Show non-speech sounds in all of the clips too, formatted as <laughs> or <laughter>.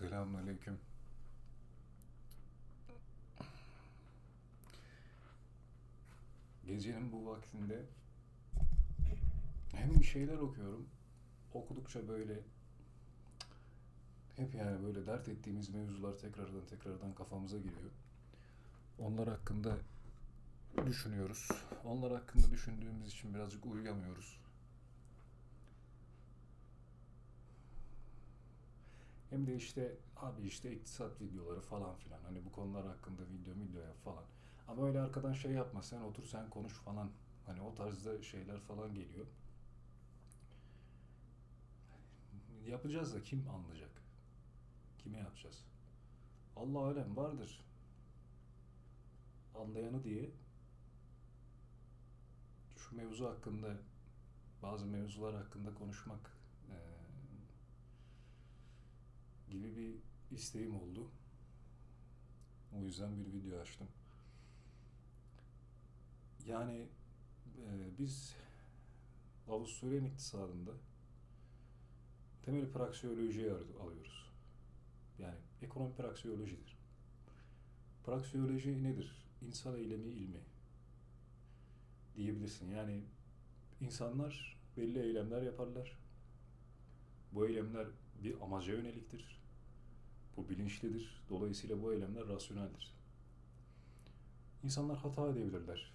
Selamünaleyküm. Gecenin bu vaktinde hem bir şeyler okuyorum. Okudukça böyle hep yani böyle dert ettiğimiz mevzular tekrardan tekrardan kafamıza giriyor. Onlar hakkında düşünüyoruz. Onlar hakkında düşündüğümüz için birazcık uyuyamıyoruz. Hem de işte abi işte iktisat videoları falan filan. Hani bu konular hakkında video video yap falan. Ama öyle arkadan şey yapma sen otur sen konuş falan. Hani o tarzda şeyler falan geliyor. Yapacağız da kim anlayacak? Kime yapacağız? Allah alem vardır. Anlayanı diye şu mevzu hakkında bazı mevzular hakkında konuşmak gibi bir isteğim oldu. O yüzden bir video açtım. Yani e, biz Avusturya iktisadında temel praksiyolojiyi alıyoruz. Yani ekonomi praksiyolojidir. Praksiyoloji nedir? İnsan eylemi ilmi diyebilirsin. Yani insanlar belli eylemler yaparlar. Bu eylemler bir amaca yöneliktir. Bilinçlidir. Dolayısıyla bu eylemler rasyoneldir. İnsanlar hata edebilirler.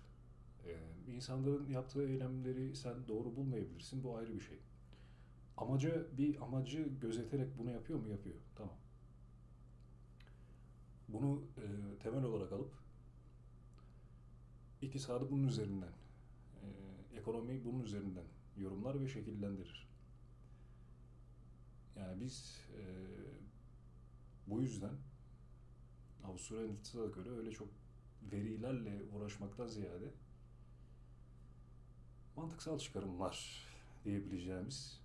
Ee, insanların yaptığı eylemleri sen doğru bulmayabilirsin. Bu ayrı bir şey. Amaca bir amacı gözeterek bunu yapıyor mu? Yapıyor. Tamam. Bunu e, temel olarak alıp iktisadı bunun üzerinden, e, ekonomiyi bunun üzerinden yorumlar ve şekillendirir. Yani biz e, bu yüzden Avusturya'nın iktisada göre öyle çok verilerle uğraşmaktan ziyade mantıksal çıkarımlar diyebileceğimiz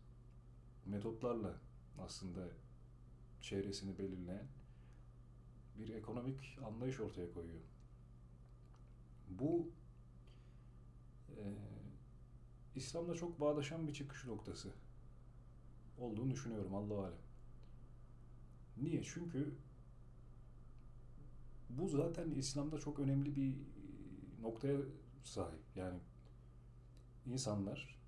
metotlarla aslında çevresini belirleyen bir ekonomik anlayış ortaya koyuyor. Bu e, İslam'la çok bağdaşan bir çıkış noktası olduğunu düşünüyorum Allah alem. Niye? Çünkü bu zaten İslam'da çok önemli bir noktaya sahip. Yani insanlar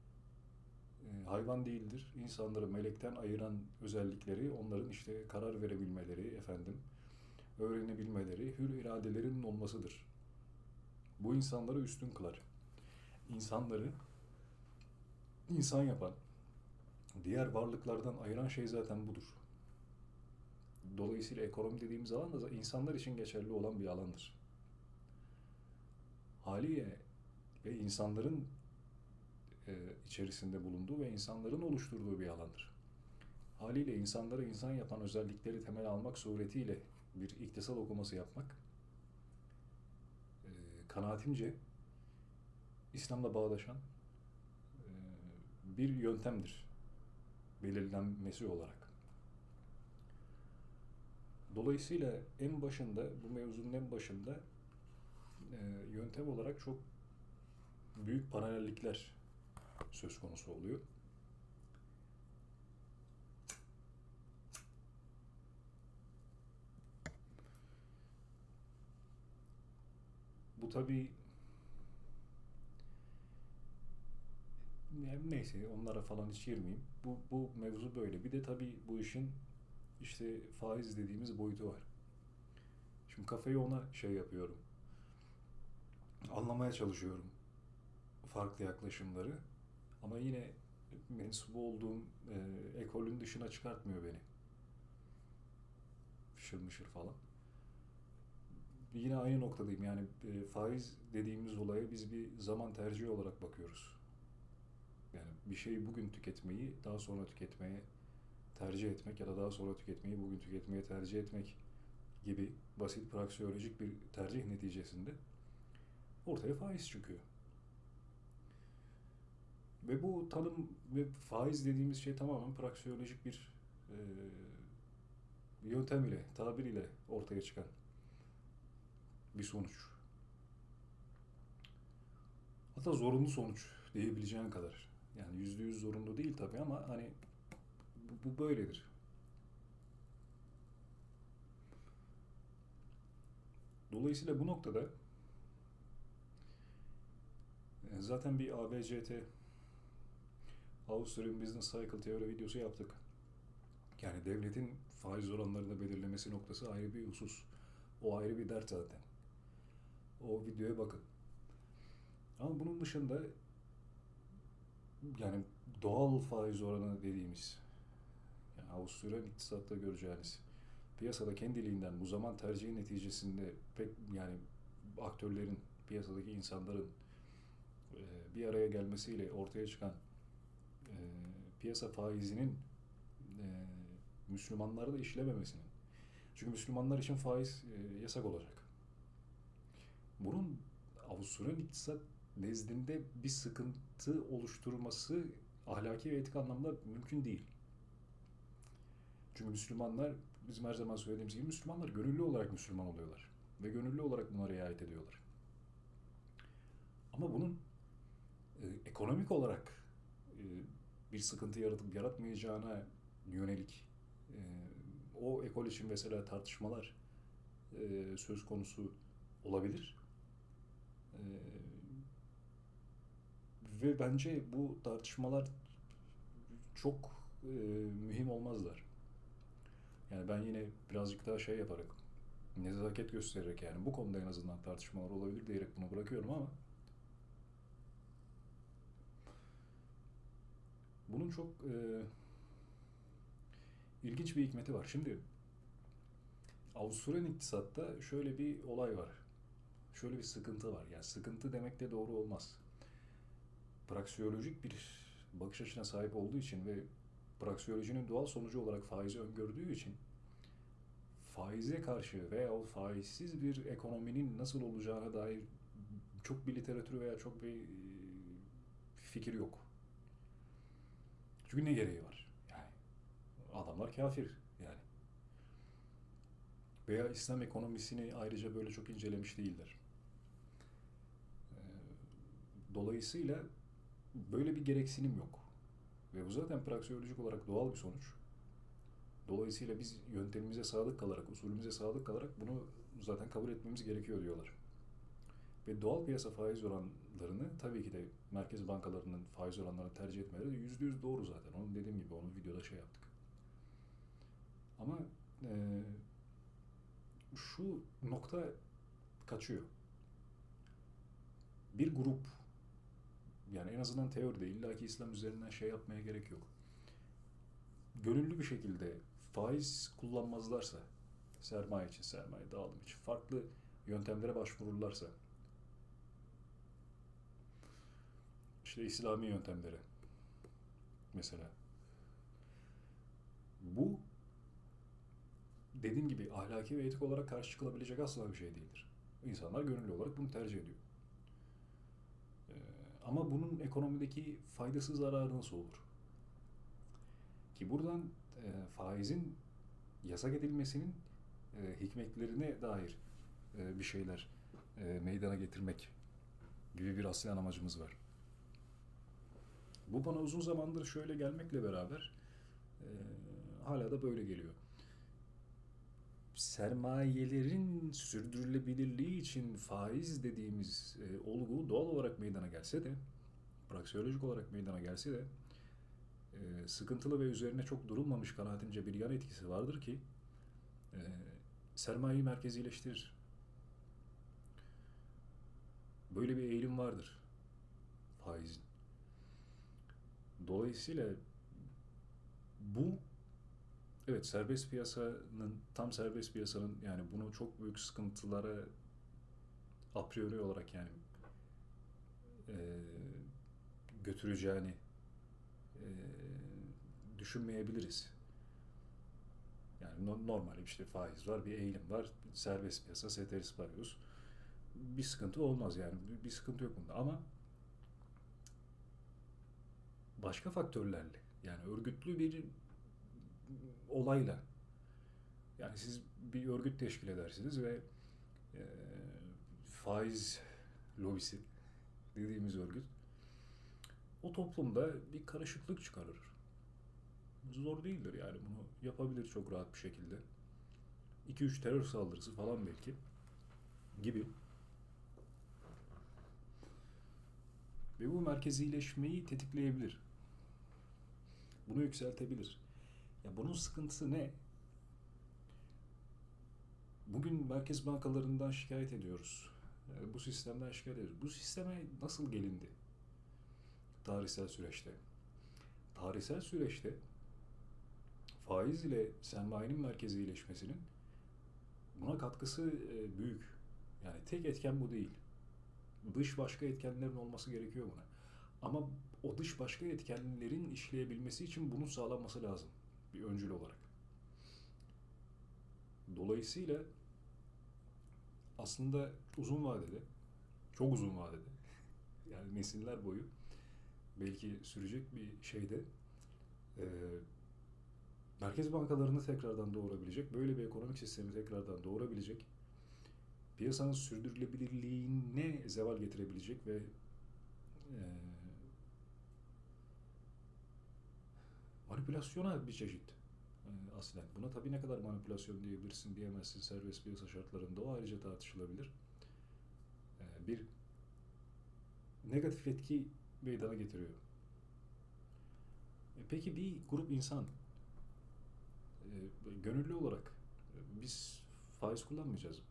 e, hayvan değildir. İnsanları melekten ayıran özellikleri onların işte karar verebilmeleri, efendim, öğrenebilmeleri, hür iradelerinin olmasıdır. Bu insanları üstün kılar. İnsanları insan yapan, diğer varlıklardan ayıran şey zaten budur. Dolayısıyla ekonomi dediğimiz alan da insanlar için geçerli olan bir alandır. Haliyle ve insanların e, içerisinde bulunduğu ve insanların oluşturduğu bir alandır. Haliyle insanları insan yapan özellikleri temel almak suretiyle bir iktisat okuması yapmak e, kanaatimce İslam'la bağdaşan e, bir yöntemdir belirlenmesi olarak. Dolayısıyla en başında, bu mevzunun en başında e, yöntem olarak çok büyük paralellikler söz konusu oluyor. Bu yani neyse onlara falan hiç girmeyeyim. Bu, bu mevzu böyle. Bir de tabii bu işin işte faiz dediğimiz boyutu var. Şimdi kafayı ona şey yapıyorum. Anlamaya çalışıyorum farklı yaklaşımları. Ama yine mensup olduğum e, ekolün dışına çıkartmıyor beni. Fışır mışır falan. Yine aynı noktadayım. Yani e, faiz dediğimiz olaya biz bir zaman tercihi olarak bakıyoruz. Yani bir şeyi bugün tüketmeyi daha sonra tüketmeye tercih etmek ya da daha sonra tüketmeyi bugün tüketmeye tercih etmek gibi basit praksiyolojik bir tercih neticesinde ortaya faiz çıkıyor. Ve bu tanım ve faiz dediğimiz şey tamamen praksiyolojik bir e, yöntem ile, tabir ile ortaya çıkan bir sonuç. Hatta zorunlu sonuç diyebileceğin kadar. Yani yüzde yüz zorunlu değil tabii ama hani bu, bu böyledir. Dolayısıyla bu noktada e, zaten bir ABCT Austrian Business Cycle Theory videosu yaptık. Yani devletin faiz oranlarını belirlemesi noktası ayrı bir husus. O ayrı bir dert zaten. O videoya bakın. Ama bunun dışında yani doğal faiz oranı dediğimiz Avusturya iktisatta göreceğiniz piyasada kendiliğinden bu zaman tercihi neticesinde pek yani aktörlerin piyasadaki insanların e, bir araya gelmesiyle ortaya çıkan e, piyasa faizinin e, Müslümanlarda işlememesinin çünkü Müslümanlar için faiz e, yasak olacak. Bunun Avusturya iktisat nezdinde bir sıkıntı oluşturması ahlaki ve etik anlamda mümkün değil. Çünkü Müslümanlar, bizim her zaman söylediğimiz gibi Müslümanlar gönüllü olarak Müslüman oluyorlar. Ve gönüllü olarak buna riayet ediyorlar. Ama bunun e, ekonomik olarak e, bir sıkıntı yaratıp yaratmayacağına yönelik e, o ekol için mesela tartışmalar e, söz konusu olabilir. E, ve bence bu tartışmalar çok e, mühim olmazlar. Yani ben yine birazcık daha şey yaparak, nezaket göstererek yani bu konuda en azından tartışmalar olabilir diyerek bunu bırakıyorum ama bunun çok e, ilginç bir hikmeti var. Şimdi Avusturya iktisatta şöyle bir olay var. Şöyle bir sıkıntı var. Yani sıkıntı demek de doğru olmaz. Praksiyolojik bir bakış açısına sahip olduğu için ve praksiyolojinin doğal sonucu olarak faizi öngördüğü için faize karşı veya o faizsiz bir ekonominin nasıl olacağına dair çok bir literatürü veya çok bir fikir yok. Çünkü ne gereği var? Yani adamlar kafir yani. Veya İslam ekonomisini ayrıca böyle çok incelemiş değiller. Dolayısıyla böyle bir gereksinim yok. Ve bu zaten praksiyolojik olarak doğal bir sonuç. Dolayısıyla biz yöntemimize sadık kalarak, usulümüze sadık kalarak bunu zaten kabul etmemiz gerekiyor diyorlar. Ve doğal piyasa faiz oranlarını tabii ki de merkez bankalarının faiz oranlarını tercih etmeleri yüzde yüz doğru zaten. Onun dediğim gibi onu videoda şey yaptık. Ama e, şu nokta kaçıyor. Bir grup yani en azından teoride illaki İslam üzerinden şey yapmaya gerek yok. Gönüllü bir şekilde faiz kullanmazlarsa, sermaye için, sermaye dağılım için farklı yöntemlere başvururlarsa, işte İslami yöntemlere mesela. Bu dediğim gibi ahlaki ve etik olarak karşı çıkılabilecek asla bir şey değildir. İnsanlar gönüllü olarak bunu tercih ediyor. Ama bunun ekonomideki faydası zararı nasıl olur? Ki buradan e, faizin yasak edilmesinin e, hikmetlerine dair e, bir şeyler e, meydana getirmek gibi bir aslen amacımız var. Bu bana uzun zamandır şöyle gelmekle beraber e, hala da böyle geliyor. Sermayelerin sürdürülebilirliği için faiz dediğimiz e, olgu doğal olarak meydana gelse de, praksiyolojik olarak meydana gelse de e, sıkıntılı ve üzerine çok durulmamış kanaatimce bir yan etkisi vardır ki e, sermayeyi merkezileştirir. Böyle bir eğilim vardır faizin. Dolayısıyla bu evet serbest piyasanın tam serbest piyasanın yani bunu çok büyük sıkıntılara a priori olarak yani e, götüreceğini e, düşünmeyebiliriz. Yani no, normal işte faiz var, bir eğilim var, serbest piyasa, ceteris paribus. Bir sıkıntı olmaz yani. Bir, bir sıkıntı yok bunda ama başka faktörlerle yani örgütlü bir olayla yani siz bir örgüt teşkil edersiniz ve e, faiz lobisi dediğimiz örgüt o toplumda bir karışıklık çıkarır. Zor değildir yani bunu yapabilir çok rahat bir şekilde. 2-3 terör saldırısı falan belki. gibi. Ve bu merkezileşmeyi tetikleyebilir. Bunu yükseltebilir. Ya bunun sıkıntısı ne? Bugün merkez bankalarından şikayet ediyoruz. Yani bu sistemden şikayet ediyoruz. Bu sisteme nasıl gelindi? Tarihsel süreçte. Tarihsel süreçte faiz ile sermayenin merkezileşmesinin buna katkısı e, büyük. Yani tek etken bu değil. Dış başka etkenlerin olması gerekiyor buna. Ama o dış başka etkenlerin işleyebilmesi için bunun sağlanması lazım. Bir öncül olarak. Dolayısıyla aslında uzun vadede, çok uzun vadede, yani nesiller boyu belki sürecek bir şeyde e, merkez bankalarını tekrardan doğurabilecek, böyle bir ekonomik sistemi tekrardan doğurabilecek, piyasanın sürdürülebilirliğine zeval getirebilecek ve e, manipülasyona bir çeşit e, aslen. Buna tabii ne kadar manipülasyon diyebilirsin diyemezsin serbest piyasa şartlarında o ayrıca tartışılabilir. E, bir negatif etki meydana getiriyor. E, peki bir grup insan e, gönüllü olarak biz faiz kullanmayacağız,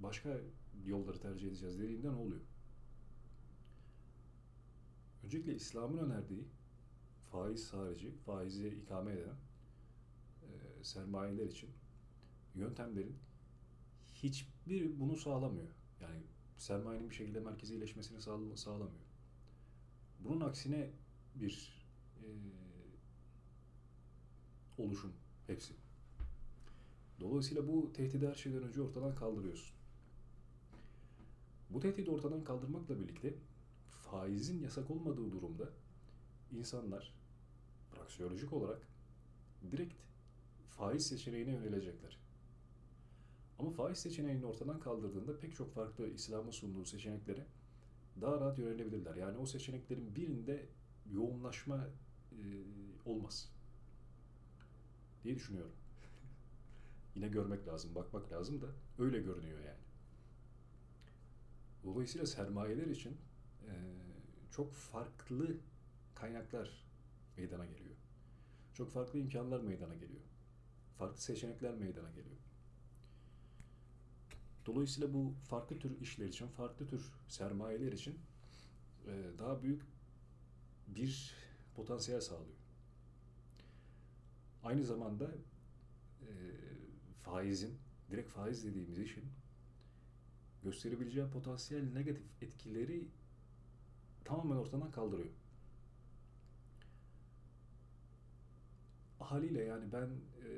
başka yolları tercih edeceğiz dediğinde ne oluyor? Öncelikle İslam'ın önerdiği faiz harici, faizi ikame eden e, sermayeler için yöntemlerin hiçbir bunu sağlamıyor. Yani sermayenin bir şekilde merkezileşmesini sağ- sağlamıyor. Bunun aksine bir e, oluşum hepsi. Dolayısıyla bu tehdidi her şeyden önce ortadan kaldırıyorsun. Bu tehdidi ortadan kaldırmakla birlikte faizin yasak olmadığı durumda insanlar praksiyolojik olarak direkt faiz seçeneğine yönelecekler. Ama faiz seçeneğini ortadan kaldırdığında pek çok farklı İslam'ın sunduğu seçeneklere daha rahat yönelebilirler. Yani o seçeneklerin birinde yoğunlaşma e, olmaz diye düşünüyorum. <laughs> Yine görmek lazım, bakmak lazım da öyle görünüyor yani. Dolayısıyla sermayeler için e, çok farklı kaynaklar meydana geliyor. Çok farklı imkanlar meydana geliyor. Farklı seçenekler meydana geliyor. Dolayısıyla bu farklı tür işler için, farklı tür sermayeler için e, daha büyük bir potansiyel sağlıyor. Aynı zamanda e, faizin, direkt faiz dediğimiz işin gösterebileceği potansiyel negatif etkileri tamamen ortadan kaldırıyor. Haliyle yani ben e,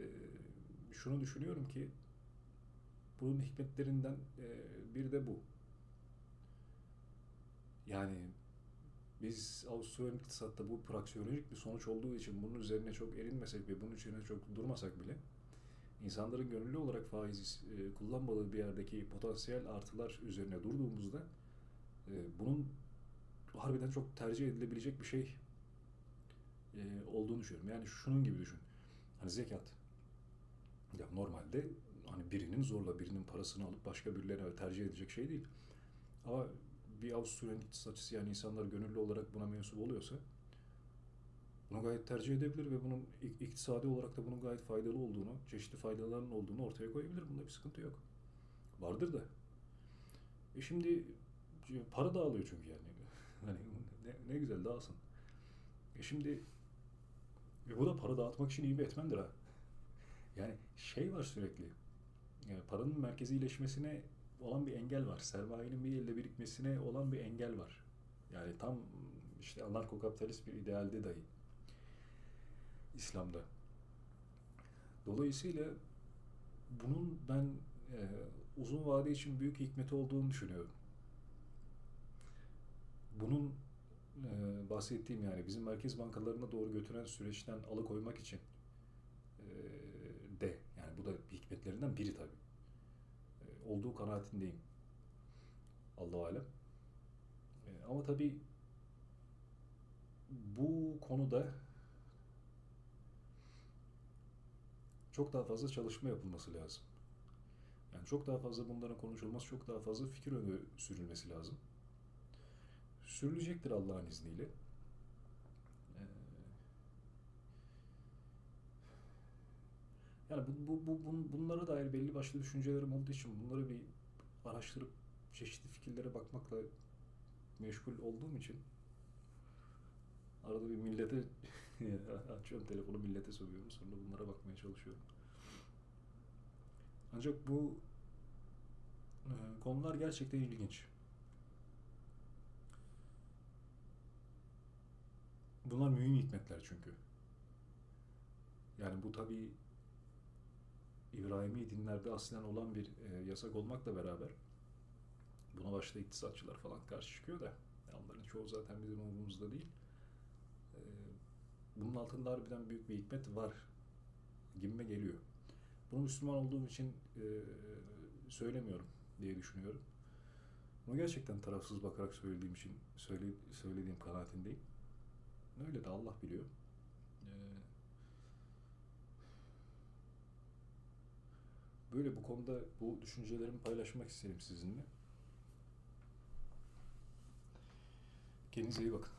şunu düşünüyorum ki bunun hikmetlerinden e, bir de bu. Yani biz Avusturya iktisatta bu praksiyolojik bir sonuç olduğu için bunun üzerine çok erinmesek ve bunun üzerine çok durmasak bile insanların gönüllü olarak faiz e, kullanmadığı bir yerdeki potansiyel artılar üzerine durduğumuzda e, bunun harbiden çok tercih edilebilecek bir şey e, olduğunu düşünüyorum. Yani şunun gibi düşün. Hani zekat. Ya normalde hani birinin zorla birinin parasını alıp başka birilerine tercih edecek şey değil. Ama bir Avusturya'nın iktisatçısı yani insanlar gönüllü olarak buna mensup oluyorsa bunu gayet tercih edebilir ve bunun iktisadi olarak da bunun gayet faydalı olduğunu, çeşitli faydalarının olduğunu ortaya koyabilir. Bunda bir sıkıntı yok. Vardır da. E şimdi para dağılıyor çünkü yani. <laughs> hani ne, ne güzel dağılsın. E şimdi e bu da para dağıtmak için iyi bir etmendir ha. Yani şey var sürekli. Yani paranın merkezileşmesine olan bir engel var. Sermayenin bir elde birikmesine olan bir engel var. Yani tam işte anarko-kapitalist bir idealde dahi. İslam'da. Dolayısıyla bunun ben e, uzun vade için büyük hikmeti olduğunu düşünüyorum. Bunun e, bahsettiğim yani bizim merkez bankalarına doğru götüren süreçten alıkoymak için e, de yani bu da hikmetlerinden biri tabi. E, olduğu kanaatindeyim. Allah alem. E, ama tabi bu konuda çok daha fazla çalışma yapılması lazım. Yani çok daha fazla bunların konuşulması, çok daha fazla fikir öne sürülmesi lazım. Sürülecektir Allah'ın izniyle. Ee, Yani bu, bu, bu, bun- bunlara dair belli başlı düşüncelerim olduğu için bunları bir araştırıp çeşitli fikirlere bakmakla meşgul olduğum için arada bir millete <laughs> açıyorum telefonu millete soruyorum sonra bunlara bakmaya çalışıyorum. Ancak bu e, konular gerçekten ilginç. Bunlar mühim hikmetler çünkü. Yani bu tabii İbrahimi dinlerde aslen olan bir e, yasak olmakla beraber buna başta iktisatçılar falan karşı çıkıyor da onların çoğu zaten bizim umurumuzda değil. E, bunun altında harbiden büyük bir hikmet var gibime geliyor. Bunu Müslüman olduğum için e, söylemiyorum diye düşünüyorum. Ama gerçekten tarafsız bakarak söylediğim için söyle, söylediğim kanaatindeyim. Öyle de Allah biliyor. E, Böyle bu konuda bu düşüncelerimi paylaşmak isterim sizinle. Kendinize iyi bakın.